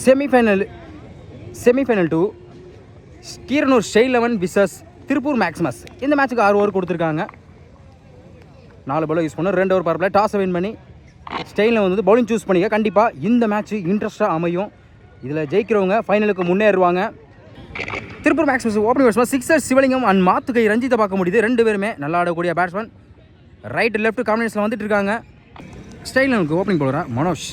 Semifinal semifinal two Keeranur style eleven versus Tiruppur Maximus இந்த மேட்ச்சுக்கு ஆறு ஓவர் கொடுத்துருக்காங்க. நாலு பாலோ யூஸ் பண்ணோம். ரெண்டு ஓவர் பரப்பில் டாஸை வின் பண்ணி ஸ்டெயினில் வந்து பவுலிங் சூஸ் பண்ணிக்க. கண்டிப்பாக இந்த மேட்ச்சு இன்ட்ரெஸ்ட்டாக அமையும். இதில் ஜெயிக்கிறவங்க ஃபைனலுக்கு முன்னேறுவாங்க. Tiruppur Maximus opening batsman sixer Sivalingam and மாத்துக்கை ரஞ்சித்தை பார்க்க முடியுது. ரெண்டு பேருமே நல்லா ஆடக்கூடிய பேட்ஸ்மேன் ரைட் லெஃப்ட் காம்பினேஷனில் வந்துட்டு இருக்காங்க. ஸ்டைலில் நமக்கு ஓப்பனிங் போடுறேன் மனோஜ்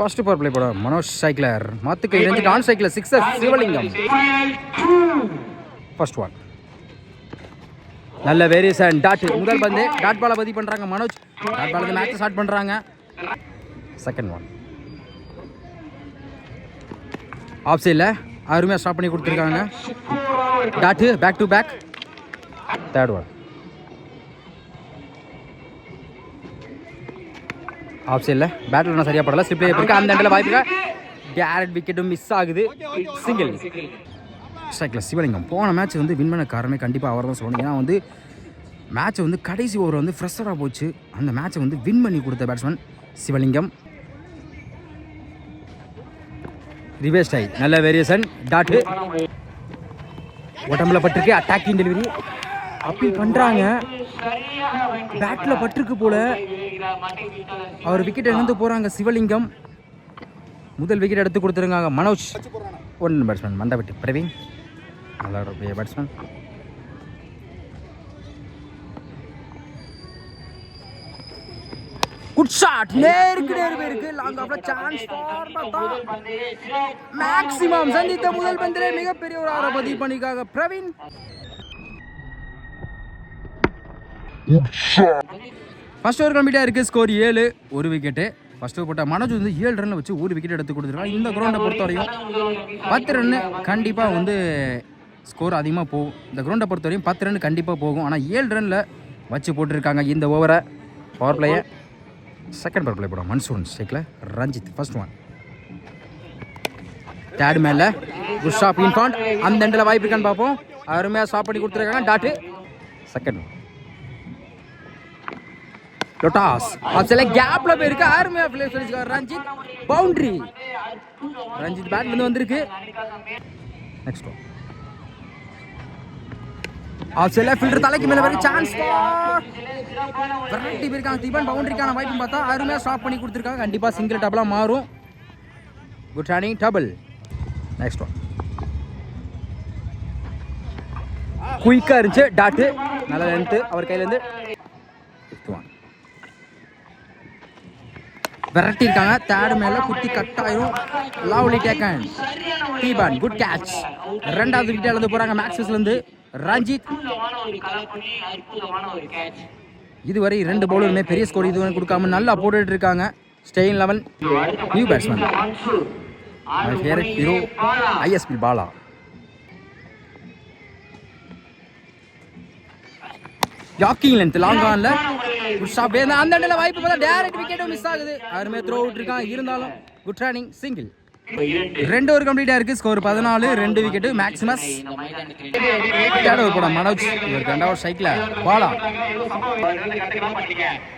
ஃபர்ஸ்ட் பவர் பிளே போட மனோஜ் சைக்கிளர். மாத்துக்கு ரஞ்சித் டான் சைக்கிளர் சிக்ஸர் சிவலிங்கம். ஃபர்ஸ்ட் ஒன் நல்ல வேரியேஷன் டாட் முதல் பந்து டாட் பாலை பதிவு பண்ணுறாங்க Manoj. Dot ball match start பண்ணுறாங்க செகண்ட் ஒன் ஆஃப் சைடில் அருமையாக ஸ்டாப் பண்ணி கொடுத்துருக்காங்க. Dot back to back third one off சைடில் பேட்டில் ஒன்றும் சரியாக படல. ஸ்லிப்லேயே இருக்குது அந்த இடத்துல வாய்ப்பு டேரக்ட் விக்கெட்டும் மிஸ் ஆகுது. சிங்கிள் ஸ்ட்ரைக்கில் சிவலிங்கம். போன மேட்ச் வந்து வின் பண்ண காரணமே கண்டிப்பாக அவர் தான் சொல்லணும். ஏன்னா வந்து மேட்ச் வந்து கடைசி ஓவர் வந்து ஃப்ரெஷராக போச்சு. அந்த மேட்ச்சை வந்து வின் பண்ணி கொடுத்த பேட்ஸ்மேன் சிவலிங்கம். ரிவேஸ் டை நல்ல வேரியேஷன் டாட்டு உடம்புல பட்டிருக்கு. அட்டாக்கிங் டெலிவரி அப்பீல் பண்ணுறாங்க பேட்டில் பட்டிருக்கு போல. அவர் விக்கெட் எழுந்து போகிறாங்க சிவலிங்கம். முதல் விக்கெட் எடுத்து கொடுத்துருக்காங்க Manoj. One batsman Mandapatti Praveen. நல்லா பேட்ஸ்மேன் குட் ஷாட் நேருக்கு நேர் பேருக்கு லாங் ஆஃப்ல சான்ஸ் மேக்ஸிமம் சந்தித்த முதல் பந்திலே மிகப்பெரிய ஒரு ஆரை பதிவு பண்ணிக்காக பிரவீன். ஃபஸ்ட் ஓவர் கம்ப்ளீட்டாக இருக்குது ஸ்கோர் ஏழு ஒரு விக்கெட்டு ஃபர்ஸ்ட் ஓவர் போட்டால் மனோஜ் வந்து ஏழு ரன்னில் வச்சு ஒரு விக்கெட் எடுத்து கொடுத்துருக்காங்க இந்த கிரவுண்டை பொறுத்தவரையும் பத்து ரன்னு கண்டிப்பாக வந்து ஸ்கோர் அதிகமாக போகும். இந்த கிரவுண்டை பொறுத்தவரையும் பத்து ரன் கண்டிப்பாக போகும். ஆனால் ஏழு ரனில் வச்சு போட்டிருக்காங்க இந்த ஓவரை பவர் பிளேயை செகண்ட் பவர் பிளே போடும் மன்சூன் ஸ்டேக்கில் ரஞ்சித் ஃபர்ஸ்ட் ஒன் தேர்ட் மேல குட் ஷாப் இன் அந்த எண்டில் வாய்ப்பு இருக்கான்னு பார்ப்போம். அருமையாக ஸ்டாப் பண்ணி கொடுத்துருக்காங்க. டாட்டு செகண்ட் லொட்டாஸ். அசல கேப்ல போயிருக்கு. அருமையா பிளே சொல்லிருக்காரு ரஞ்சித். பவுண்டரி ரஞ்சித் பேட் வந்து வந்திருக்கு. நெக்ஸ்ட் அசல சில ஃபில்டர் தலைக்கு மேல வரைக்கும் சான்ஸ் வெரைட்டி போயிருக்காங்க. தீபன் பவுண்டரிக்கான வாய்ப்பு பார்த்தா அருமையா ஸ்டாப் பண்ணி கொடுத்துருக்காங்க. கண்டிப்பா சிங்கிள் டபுளா மாறும். Good running double next one குயிக்காக இருந்துச்சு. டாட்டு நல்ல லென்த்து அவர் கையிலேருந்து ஃபிஃப்த் ஒன் விரட்டி இருக்காங்க தேர்டு மேல குத்தி கட் ஆயிரும் lovely taken Deepan good catch ரெண்டாவது கிட்ட எழுந்து போறாங்க மேக்ஸஸ்ல இருந்து ரஞ்சித். இதுவரை ரெண்டு பவுலருமே பெரிய ஸ்கோர் இதுவரை கொடுக்காம நல்லா போட்டுட்டு இருக்காங்க. Stein eleven new batsman hero ISP Bala யாக்கிங் length long ஆன்ல குட் வேணும் அந்த இடத்துல வாய்ப்பு பார்த்தா டைரக்ட் விக்கெட்டும் மிஸ் ஆகுது. அருமையாக த்ரோ அவுட் இருக்கான். இருந்தாலும் குட் ரன்னிங் சிங்கிள் ரெண்டு ஓவர் கம்ப்ளீட்டா இருக்கு. ஸ்கோர் பதினாலு ரெண்டு விக்கெட் மேக்ஸிமஸ் ஓவர் போட மனோஜ். இவர் ரெண்டாவது சைக்கிள் பாலா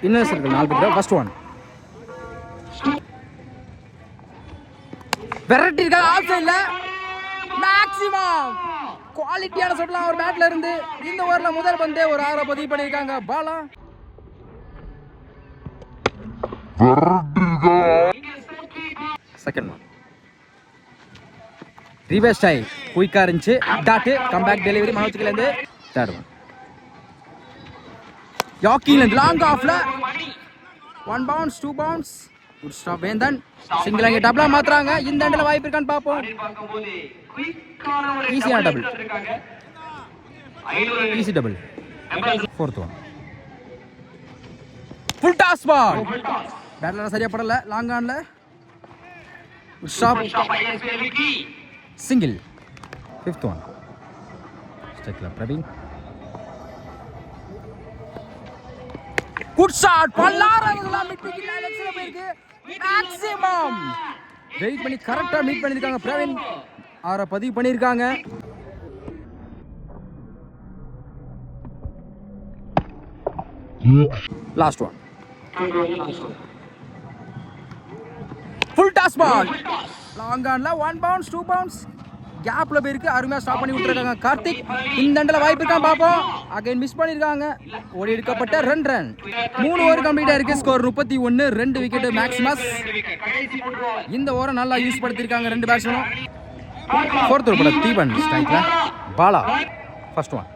இன்னர் சர்க்கிள் நாலு பேர் ஃபர்ஸ்ட் ஒன் வெரைட்டி இருக்கா? ஆஃப் சைடில் மேக்ஸிமம் குவாலிட்டியான சொல்லலாம் ஒரு பேட்ல இருந்து இந்த ஓவர்ல முதல் பந்தே ஒரு ஆறை பதிவு பண்ணியிருக்காங்க. பாலா. செகண்ட் ஒன் ரிவர்ஸ் டை குயிக்கா இருந்துச்சு. டாட்டு கம்பேக் டெலிவரி மனோஜ்கிலேருந்து தேர்ட் ஒன் யாக்கிலேருந்து லாங் ஆஃப்ல one bounce two bounce good stop Vendhan. Single அங்கே டபுளாக மாத்துறாங்க. இந்த எண்டில் வாய்ப்பு இருக்கான்னு பார்ப்போம். ஈஸியான double easy double fourth one full toss ball பேட்ல சரியா படல. லாங் ஆன்ல ஸ்டாப் சிங்கிள் ஃபிஃப்த் ஒன் ஸ்டெக்ல பிரவீன் குட் ஷாட் பல்லாயிரம் மிட் விக்கெட் அலெக்ஸ்ல போயிருக்கு. மேக்ஸிமம் வெயிட் பண்ணி கரெக்டா மீட் பண்ணிருக்காங்க பிரவீன் அவரை பதிவு பண்ணியிருக்காங்க last one full toss ball long ஆன்ல ஒன் பவுன்ஸ் டூ பவுன்ஸ் கேப்ல போயிருக்கு. அருமையா ஸ்டாப் பண்ணி விட்டுருக்காங்க கார்த்திக். இந்த அண்டில் வாய்ப்பு இருக்கான் பார்ப்போம். அகைன் மிஸ் பண்ணியிருக்காங்க ஓடி எடுக்கப்பட்ட ரெண்டு ரன் மூணு ஓவர் கம்ப்ளீட்டாக இருக்கு ஸ்கோர் முப்பத்தி ஒன்று ரெண்டு விக்கெட் மேக்ஸிமஸ் இந்த ஓவரை நல்லா யூஸ் படுத்திருக்காங்க ரெண்டு பேட்ஸ்மேனும் ஃபோர்த் ஓவர் போல தீபன் ஸ்ட்ரைக்ல. பாலா ஃபர்ஸ்ட் ஒன்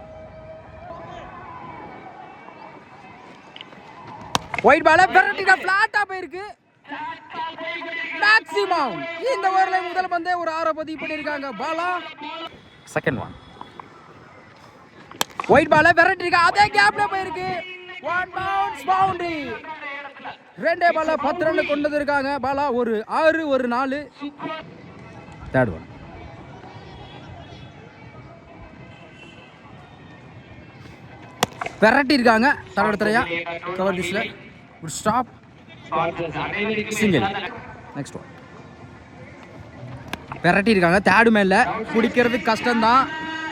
ஒயிட் பால பெரட்டினா ஃபிளாட்டா போயிருக்கு. மேக்ஸிமம் இந்த ஓவர்ல முதல் பந்தே ஒரு ஆறை பதிவு பண்ணியிருக்காங்க பாலா. செகண்ட் ஒன் ஒயிட் பால விரட்டிருக்கா அதே கேப்ல போயிருக்கு. ஒன் பவுன்ஸ் பவுண்டரி ரெண்டே பால பத்து ரன் கொண்டு வந்திருக்காங்க பாலா. ஒரு ஆறு ஒரு நாலு. தேர்ட் ஒன் விரட்டியிருக்காங்க. தடவை தரையா கவர் திஸ்ல ஒரு ஸ்டாப் சிங்கிள் நெக்ஸ்ட் ஒன் விரட்டி இருக்காங்க தேர்டு மேல பிடிக்கிறது கஷ்டம்தான்.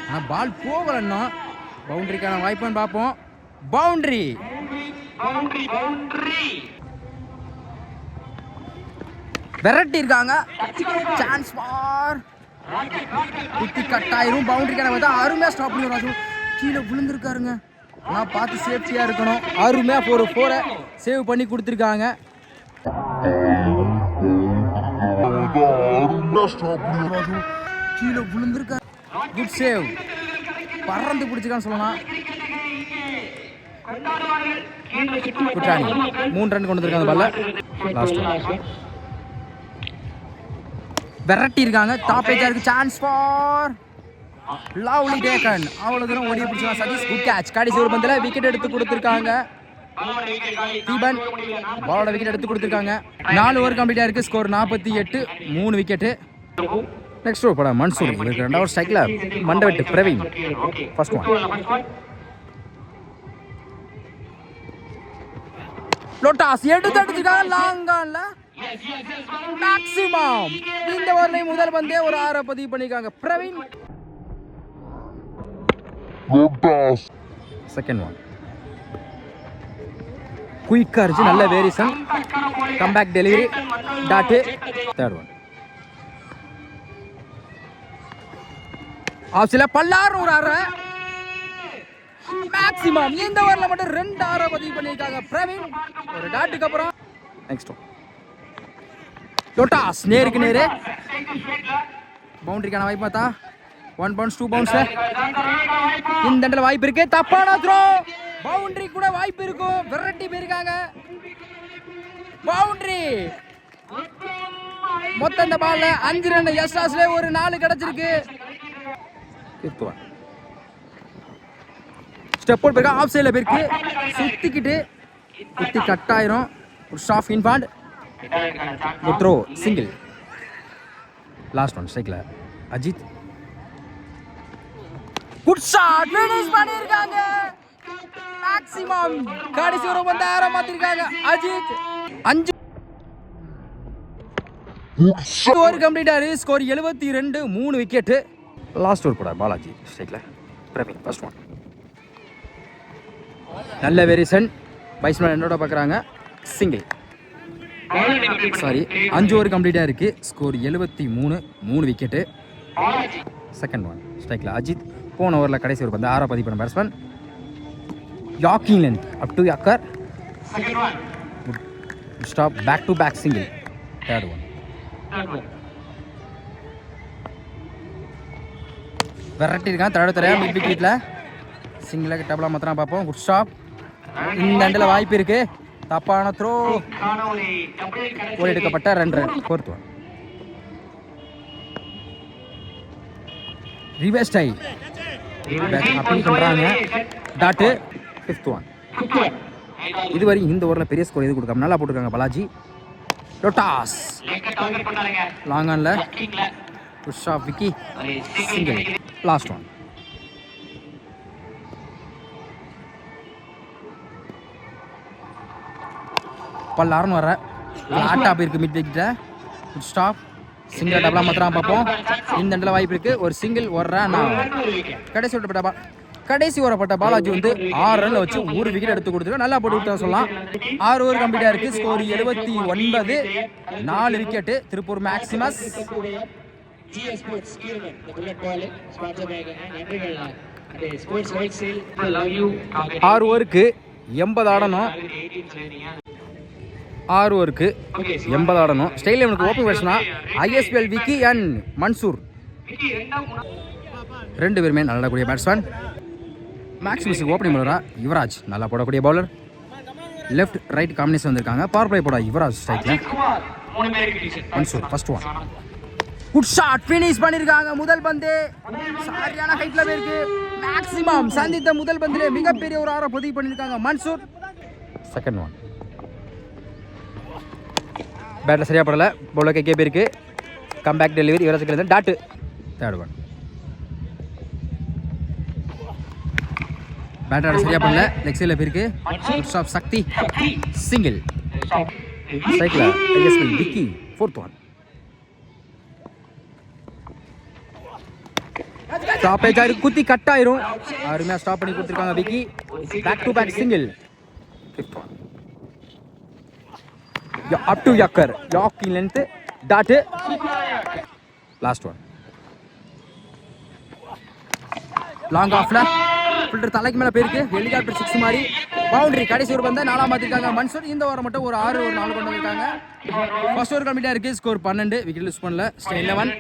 ஆனால் பால் போகலன்னா பவுண்டரிக்கான வாய்ப்புன்னு பார்ப்போம். பவுண்டரி விரட்டி இருக்காங்க சான்ஸ் ஃபார் குத்தி கட்டாயிரும். பவுண்டரிக்கான பார்த்தா அருமையாக ஸ்டாப் பண்ணி கீழே விழுந்திருக்காருங்க. ஆனால் பார்த்து சேஃப்டியாக இருக்கணும். அருமையாக ஒரு ஃபோரை சேவ் பண்ணி கொடுத்துருக்காங்க. கீழே விழுந்திருக்காரு குட் சேவ் பறந்து பிடிச்சிக்கான்னு சொல்லலாம் குற்றாணி மூணு ரன் கொண்டு வந்திருக்காங்க பல்ல லாஸ்ட் விரட்டி இருக்காங்க டாப் ஏஜா இருக்கு. சான்ஸ் ஃபார் லவ்லி டேக்கன் அவ்வளவு தூரம் ஓடி பிடிச்சா சதீஷ். குட் கேட்ச் கடைசி ஒரு பந்தில் விக்கெட் எடுத்து கொடுத்துருக்காங்க. தீபன் பாலோட விக்கெட் எடுத்து கொடுத்துருக்காங்க. நாலு ஓவர் கம்ப்ளீட்டாக இருக்கு ஸ்கோர் நாற்பத்தி எட்டு மூணு விக்கெட்டு நெக்ஸ்ட் ஓவர் படம் மன்சூர் இவருக்கு ரெண்டாவது ஸ்ட்ரைக்கில் மண்டவெட்டு பிரவீன். ஃபர்ஸ்ட் ஒன் லோட்டாஸ் எடுத்து அடிச்சிருக்காங்க லாங் ஆன்ல மேக்ஸிமம் இந்த ஓவர்லையும் முதல் பந்தே ஒரு ஆறை பதிவு பண்ணிருக்காங்க பிரவீன். செகண்ட் ஒன் குயிக்காக இருந்துச்சு நல்ல variation comeback delivery dot third one ஆப்ஷனில் பல்லாறு ஒரு அரை மேக்ஸிமம் இந்த ஓவரில் மட்டும் ரெண்டு ஆறை பதிவு பண்ணியிருக்காங்க. பிரவீன் ஒரு டாட்டுக்கு அப்புறம். நெக்ஸ்ட் ஒன் லோட்டாஸ் நேருக்கு நேரு. பவுண்டரிக்கான வாய்ப்பு பார்த்தா ஒன் பவுன்ஸ் டூ பவுன்ஸ் இந்த இடத்துல வாய்ப்பு இருக்கு. தப்பான த்ரோ பவுண்டரி கூட வாய்ப்பு இருக்கும் விரட்டி போயிருக்காங்க. பவுண்டரி மொத்தம் இந்த பால்ல அஞ்சு ரன் எஸ்டாஸ்ல ஒரு நாலு கிடைச்சிருக்கு. ஃபிஃப்த் ஸ்டெப் அவுட் போயிருக்கா. ஆஃப் சைடில் போயிருக்கு. சுத்திக்கிட்டு சுத்தி கட் ஆயிரும். ஒரு ஸ்டாஃப் இன்பாண்ட் த்ரோ சிங்கிள் லாஸ்ட் ஒன் ஸ்ட்ரைக்கில் அஜித். குட் ஷாட் ஃபினிஷ் பண்ணிருக்காங்க மேக்ஸிமம் கடைசி ஒரு ஆற மாத்திருக்காங்க அஜித். அஞ்சு ஓவர் கம்ப்ளீட் ஆறு ஸ்கோர் எழுபத்தி ரெண்டு மூணு விக்கெட்டு லாஸ்ட் ஓவர் கூட பாலாஜி. ஸ்ட்ரைக்கில் பிரவீன் ஃபர்ஸ்ட் ஒன் நல்ல வேரியேஷன் பைஸ்மேன் என்னோட பார்க்குறாங்க. சிங்கிள் சாரி அஞ்சு ஓவர் கம்ப்ளீட்டாக இருக்கு. ஸ்கோர் எழுபத்தி மூணு மூணு விக்கெட்டு செகண்ட் ஒன் ஸ்ட்ரைக்கில் அஜித். போன ஓவரில் கடைசி ஒரு பந்து ஆறா பதிவு பண்ண batsman yorking length up to yorker stop back to back single third one விரட்டி இருக்கான் தடவை தரையா மிட் விக்கெட்டில் சிங்கிளாக டபுளாக மாத்திரம் பார்ப்போம். குட் ஸ்டாப் இந்த அண்டில் வாய்ப்பு இருக்கு. தப்பான த்ரோ ஓடி எடுக்கப்பட்ட ரெண்டு ரன் ஃபோர்த் ஒன் ரிவர்ஸ் டை அப்படின்னு பண்ணுறாங்க டாட்டு ஃபிஃப்த் ஒன் இதுவரை இந்த ஓவரில் பெரிய ஸ்கோர் எது கொடுக்காம நல்லா போட்டிருக்காங்க பாலாஜி. லொட்டாஸ் லாங் ஆன்ல. Push off Vicky single last one பல்லாருன்னு வர. ஆட்டா போயிருக்கு மிட் விக்கெட்டில் குட் ஸ்டாப் சிங்கிள் டபுளாக மாத்திரம் பார்ப்போம். இந்த இடத்துல வாய்ப்பு இருக்கு. ஒரு சிங்கிள் ஒரு ரன் கடைசி விட்டு பால் கடைசி ஓரப்பட்ட பாலாஜி வந்து ஆறு ரன்ல வச்சு ஒரு விக்கெட் எடுத்து கொடுத்துரு நல்லா போட்டு விட்டா சொல்லலாம். ஆறு ஓவர் கம்ப்ளீட்டா இருக்கு. ஸ்கோர் எழுபத்தி ஒன்பது நாலு விக்கெட் திருப்பூர் மேக்சிமஸ் ஆறு ஓவருக்கு எண்பது ஆடணும். ஆறு ஓவருக்கு எண்பது ஆடணும். ஸ்டைல் இவனுக்கு ஓப்பன் பேசினா ஐஎஸ்பிஎல் விக்கி அண்ட் மன்சூர் ரெண்டு பேருமே நல்லக்கூடிய பேட்ஸ்மேன் மேக்ஸிமஸுக்கு ஓப்பனிங் பவுலரா யுவராஜ் நல்லா போடக்கூடிய பவுலர் லெஃப்ட் ரைட் காம்பினேஷன் வந்திருக்காங்க. பவர் பிளே போட யுவராஜ் ஸ்ட்ரைக்கில் Mansoor first one good shot finish பண்ணிருக்காங்க முதல் பந்து. சரியான ஹைட்ல போயிருக்கு. மேக்ஸிமம் சந்தித்த முதல் பந்திலே மிகப்பெரிய ஒரு ஆரை பதிவு பண்ணிருக்காங்க மன்சூர். செகண்ட் ஒன் பேட்டில் சரியா படல. பவுலர் கைக்கே போயிருக்கு கம்பேக் டெலிவரி யுவராஜ் இருந்து டாட்டு. Third one. பேட்டர் சரியா பண்ணல லெக் சைடில் போயிருக்கு. குட் ஷாட் சக்தி சிங்கிள் சைக்கிள் ஐஎஸ்எல் விக்கி ஃபோர்த் ஒன் ஸ்டாப்பேஜ் ஆயிரு குத்தி கட் ஆயிரும். அருமையா ஸ்டாப் பண்ணி கொடுத்துருக்காங்க Vicky back to back single fifth one up to yorker yorking length dot last one long ஆஃப்ல ஃபில்டர் தலைக்கு மேலே போயிருக்கு. ஹெலிகாப்டர் சிக்ஸ் மாதிரி. பவுண்டரி கடைசி ஒரு பந்தா நாலாம் பார்த்துருக்காங்க. மன்சூர் இந்த வாரம் மட்டும் ஒரு ஆறு ஒரு நாலு கொண்டு வந்திருக்காங்க ஃபர்ஸ்ட் ஒரு கம்ப்ளீட்டா இருக்குது ஸ்கோர் பன்னெண்டு. விக்கெட் லூஸ் பண்ணல. ஸ்டே லெவன்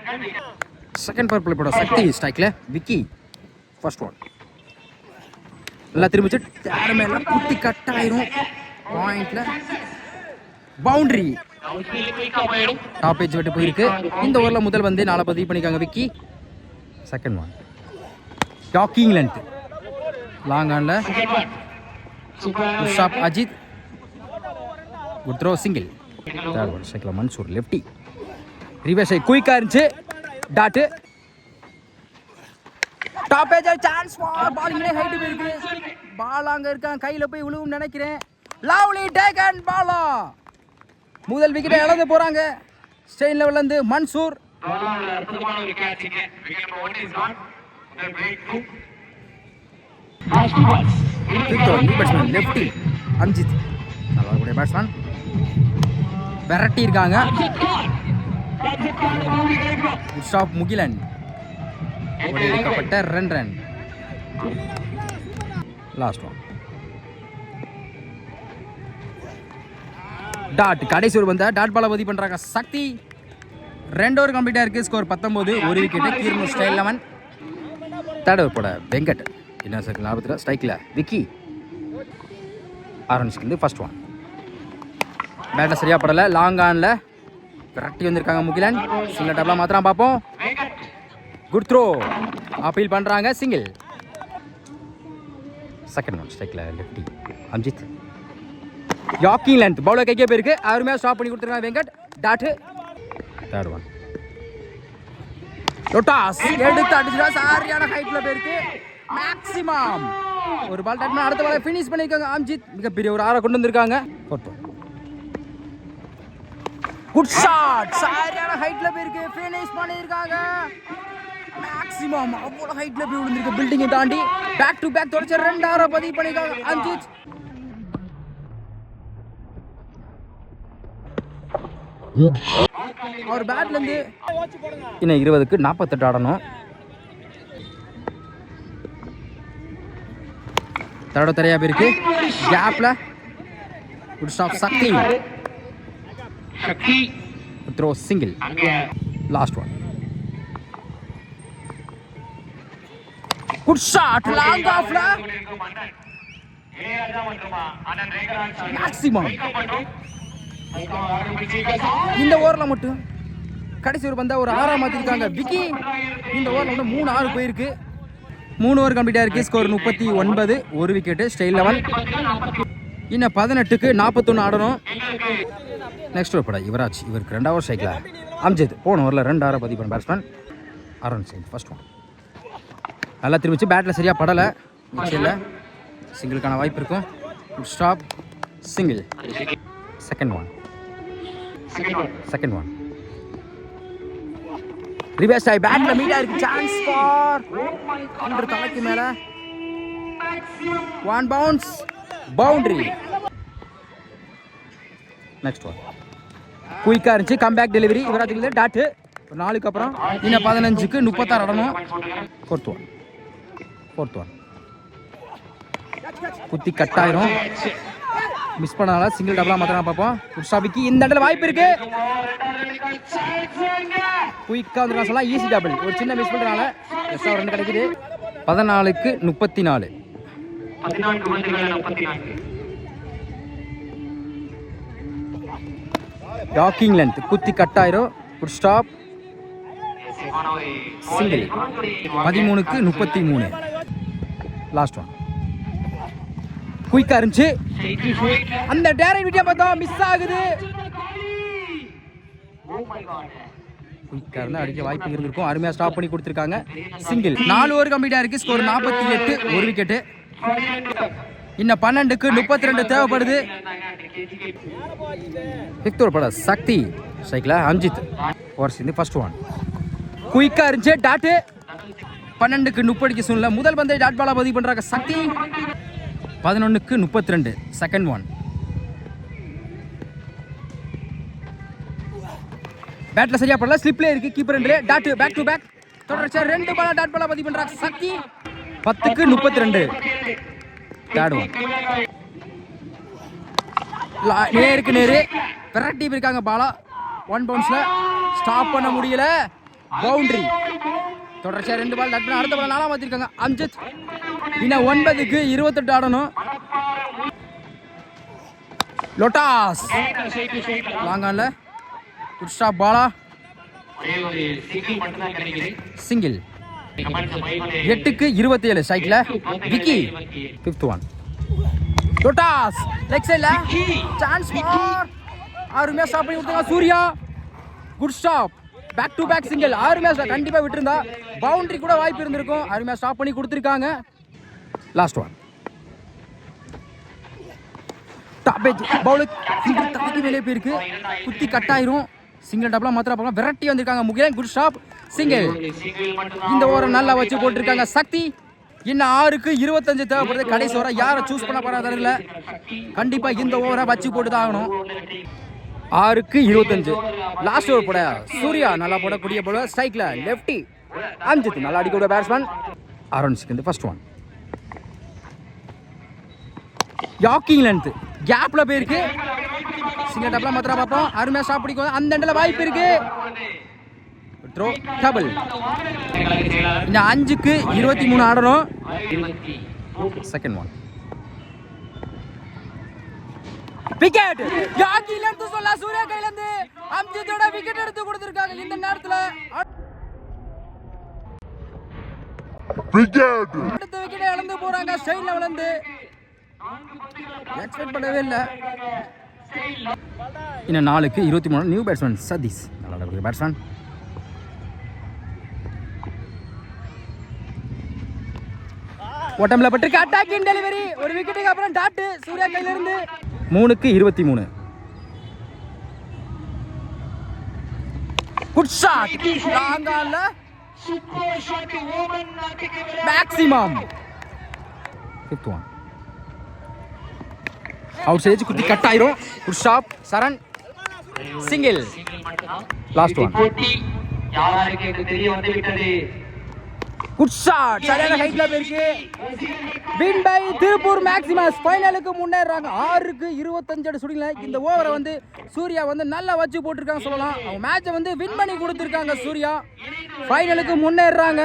செகண்ட் பவர் பிளே போட சக்தி ஸ்ட்ரைக்கில் விக்கி ஃபர்ஸ்ட் ஒன் நல்லா திரும்பிச்சு. யாருமே எல்லாம் குத்தி கட் ஆயிரும். பாயிண்ட்ல பவுண்டரி. டாப் ஏஜ் விட்டு போயிருக்கு. இந்த ஓவரில் முதல் வந்து நாளை பதிவு பண்ணிக்காங்க விக்கி. செகண்ட் ஒன் டாக்கிங் லென்த் லாங் ஆனில் shop Ajith good throw single third one cycle Mansoor lefty reverse குயிக்காக இருந்துச்சு. டாட்டு டாப் ஏஜ் சான்ஸ் பாலிங்லே ஹைட் போயிருக்கு. பால் அங்கே இருக்கான் கையில் போய் விழுவும் நினைக்கிறேன். லவ்லி அண்ட் பாலா முதல் விக்கெட்டை இழந்து போறாங்க. ஸ்டெயின் லெவல்ல இருந்து மன்சூர். லெஃப்டி அம்ஜித். நல்லா பேட்ஸ்மேன் விரட்டி இருக்காங்க. ஸ்டாப் முகிலன். எடுக்கப்பட்ட run run last one dot கடைசி ஒரு வந்தா டாட் பால பதிவு பண்ணுறாங்க சக்தி. ரெண்டு ஓவர் கம்ப்ளீட்டாக இருக்குது ஸ்கோர் பத்தொம்போது ஒரு விக்கெட் கீர்னு ஸ்டைல் லெவன் தேர்ட் ஓவர் போட வெங்கட். என்ன சார் லாபத்தில் ஸ்ட்ரைக்கில் விக்கி. ஆரம்பிச்சுக்கு ஃபர்ஸ்ட் ஒன் பேட்டை சரியாக படலை. லாங் ஆனில் விரட்டி வந்திருக்காங்க முகிலன். சிங்கிள் டபுளாக மாத்திரம் பார்ப்போம். குட் த்ரோ அப்பீல் பண்ணுறாங்க சிங்கிள் செகண்ட் ஒன் ஸ்ட்ரைக்கில் லெஃப்டி அம்ஜித். யாக்கிங் லென்த் பவுலர் கைக்கே போயிருக்கு. அருமையாக ஸ்டாப் பண்ணி கொடுத்துருக்காங்க வெங்கட். டாட்டு தேர்ட் ஒன் லொட்டாஸ் எடுத்து அடிச்சுடா சரியான ஹைட்ல போயிருக்கு. மேக்ஸிமம் ஒரு பால் டட் அடுத்த பாலை ஃபினிஷ் பண்ணிருக்காங்க. அம்ஜித் மிகப்பெரிய ஒரு ஆறை கொண்டு வந்திருக்காங்க. குட் ஷாட் சரியான ஹைட்ல போயிருக்கு. ஃபினிஷ் பண்ணிருக்காங்க. மேக்ஸிமம் அவ்வளோ ஹைட்ல போய் விழுந்திருக்கு. பில்டிங்கை தாண்டி. பேக் டு பேக் தொடச்ச. ரெண்டாயிரம் பதிவு பண்ணிருக்காங்க. அஞ்சித் அவர் பேட்ல இருந்து இன்னும் இருபதுக்கு நாற்பத்தெட்டு ஆடணும் தடவை தரையா போயிருக்கு கேப்ல good stop Sakthi Sakthi throw single last one good shot long ஆஃப்ல மேக்ஸிமம் இந்த ஓவரில் மட்டும். கடைசி ஒரு பந்தா ஒரு ஆறாம் மாற்றிருக்காங்க விக்கி இந்த ஓவரில் வந்து மூணு ஆறு போயிருக்கு. மூணு ஓவர் கம்ப்ளீட்டாக இருக்குது ஸ்கோர் முப்பத்தி ஒன்பது ஒரு விக்கெட்டு ஸ்டைல் லெவன். இன்னும் பதினெட்டுக்கு நாற்பத்தொன்று ஆடணும். நெக்ஸ்ட் ஒரு படம் யுவராஜ். இவருக்கு ரெண்டாவது சைக்கிளா அம்ஜித் போன ஓவரில் ரெண்டு ஆறு பதிவு பண்ண batsman Arun Singh first one நல்லா திரும்பிச்சு பேட்டில் சரியாக படலை. இல்லை சிங்கிளுக்கான வாய்ப்பு இருக்கும். Stop single second one second one reverse ஆகி பேட்ல மீட் ஆயிருக்கு சான்ஸ் ஃபார் ஒன்று தலைக்கு மேல. One bounce boundary next one குயிக்காக இருந்துச்சு. கம்பேக் டெலிவரி இவராஜுக்கு டாட்டு ஒரு நாளுக்கு அப்புறம் இன்னும் பதினஞ்சுக்கு முப்பத்தாறு அடணும். ஃபோர்த் ஒன் ஃபோர்த் ஒன் குத்தி கட்டாயிரும் மிஸ் பண்ணனால சிங்கிள் டபுளாக மாத்திரம் பார்ப்போம் குட்ஸ்டாபிக்கு இந்த இடத்துல வாய்ப்பு இருக்கு. குயிக்காக வந்து சொல்லலாம் ஈஸி டபுள் ஒரு சின்ன மிஸ் பண்ணுறனால எக்ஸ்ட்ரா ரெண்டு கிடைக்குது. பதினாலுக்கு முப்பத்தி நாலு டாக்கிங் லென்த் குத்தி கட்டாயிரும் குட் ஸ்டாப் சிங்கிள் பதிமூணுக்கு முப்பத்தி மூணு. லாஸ்ட் ஒன் குயிக்காக இருந்துச்சு. அந்த டேரக்ட் வீடியோ பார்த்தோம் மிஸ் ஆகுது. குயிக்காக இருந்தால் அடிக்க வாய்ப்பு இருந்திருக்கும். அருமையாக ஸ்டாப் பண்ணி கொடுத்துருக்காங்க. சிங்கிள் நாலு ஓவர் கம்ப்ளீட்டாக இருக்கு ஸ்கோர் நாற்பத்தி எட்டு ஒரு விக்கெட்டு இன்னும் பன்னெண்டுக்கு முப்பத்தி ரெண்டு தேவைப்படுது. விக்டோர் பட சக்தி. சைக்கிளா அஞ்சித் ஓவர் சேர்ந்து ஃபர்ஸ்ட் ஒன் குயிக்காக இருந்துச்சு. டாட்டு பன்னெண்டுக்கு முப்படிக்கு சூழ்நிலை. முதல் பந்தை டாட் பாலா பதிவு பண்ணுறாங்க சக்தி. பதினொன்றுக்கு முப்பத்தி ரெண்டு செகண்ட் ஒன் பேட்ல சரியா படல. ஸ்லிப்ல இருக்கு. கீப்பர் ரெண்டு டாட் பேக் டு பேக் தொடர்ச்சியா ரெண்டு பாலா டாட் பாலா பதிவு பண்றாங்க சக்தி பத்துக்கு முப்பத்தி ரெண்டு தேர்ட் ஒன் நேருக்கு நேரு. பெரட்டி இருக்காங்க பாலா. ஒன் பவுன்ஸ்ல ஸ்டாப் பண்ண முடியல. பவுண்டரி தொடர்ச்சியா ரெண்டு பால் பண்ண அடுத்த பால் நாலாம் மாத்திருக்காங்க. அம்ஜித். இன்னும் ஒன்பதுக்கு இருபத்தெட்டு ஆடணும். லொட்டாஸ். லாங்கான்ல குட் ஸ்டாப் பாலா. சிங்கிள். எட்டுக்கு இருபத்தி ஏழு ஸ்ட்ரைக்ல விக்கி. ஃபிஃப்த் ஒன் லொட்டாஸ். லெக் சைட்ல சான்ஸ் அருமையா ஸ்டாப் பண்ணி கொடுத்தாங்க Surya. Good stop back to back single அருமையா கண்டிப்பாக விட்டுருந்தா பவுண்டரி கூட வாய்ப்பு இருந்திருக்கும். அருமையா ஸ்டாப் பண்ணி கொடுத்துருக்காங்க. லாஸ்ட் ஒன் டாப் ஏஜ் பவுலு சிங்கிள் தலைக்கு வெளியே போயிருக்கு. குத்தி கட் ஆயிரும். சிங்கிள் டபுளாக மாத்திரா பார்க்கலாம் விரட்டி வந்திருக்காங்க. முகிலன் குட் ஸ்டாப் சிங்கிள் இந்த ஓரம் நல்லா வச்சு போட்டிருக்காங்க. சக்தி இன்னும் ஆறுக்கு இருபத்தஞ்சு தேவைப்படுது. கடைசி ஓரம் யாரை சூஸ் பண்ண போறா தெரியல. கண்டிப்பாக இந்த ஓவரை வச்சு போட்டு தான் ஆகணும். ஆறுக்கு இருபத்தஞ்சு. லாஸ்ட் ஓவர் போட சூர்யா நல்லா போடக்கூடிய போல ஸ்ட்ரைக்ல லெஃப்டி அஞ்சித் நல்லா அடிக்கூடிய batsman around second first one yorking length கேப்ல போயிருக்கு. சிங்கிள் டப்ல மாத்திரம் பார்ப்போம். அருமையா ஸ்டாப் பிடிக்கும். அந்த இடத்துல வாய்ப்பு இருக்கு. ட்ரோ டபுள் இந்த அஞ்சுக்கு இருபத்தி மூணு ஆடணும். செகண்ட் ஒன் விக்கெட் யாக்கில இருந்து சொல்ல சூர்யா கையில இருந்து அம்ஜித்தோட விக்கெட் எடுத்து கொடுத்திருக்காங்க. இந்த நேரத்துல அடுத்த விக்கெட் இழந்து போறாங்க. ஸ்டைல்ல விழுந்து. எக்ஸ்பெக்ட் பண்ணவே இல்லை. இன்னும் நாலுக்கு இருபத்தி மூணு நியூ பேட்ஸ்மேன் சதீஷ். நல்லா பேட்ஸ்மேன் ஓட்டம்ல பட்டிருக்கு. அட்டாக்கிங் டெலிவரி ஒரு விக்கெட்டுக்கு அப்புறம் டாட்டு. சூர்யா கையில இருந்து மூணுக்கு இருபத்தி மூணு. குட் ஷாட் லாங்கால. மேக்ஸிமம் ஃபிஃப்த் ஒன் அவுட் சேஜ் குத்தி கட் ஆயிரும் குட் ஷாப் சரண் சிங்கிள் லாஸ்ட் ஒன் யாருக்கு தெரிய வந்து விட்டது குட் ஷாட் சரியான ஹைட்ல போயிருக்கு. வின் பை திருப்பூர் மேக்ஸிமஸ் ஃபைனலுக்கு முன்னேறாங்க ஆறுக்கு இருபத்தஞ்சு அடி சுடில இந்த ஓவரை வந்து சூர்யா வந்து நல்லா வச்சு போட்டிருக்காங்க சொல்லலாம். அவங்க மேட்சை வந்து வின் பண்ணி கொடுத்துருக்காங்க சூர்யா. ஃபைனலுக்கு முன்னேறாங்க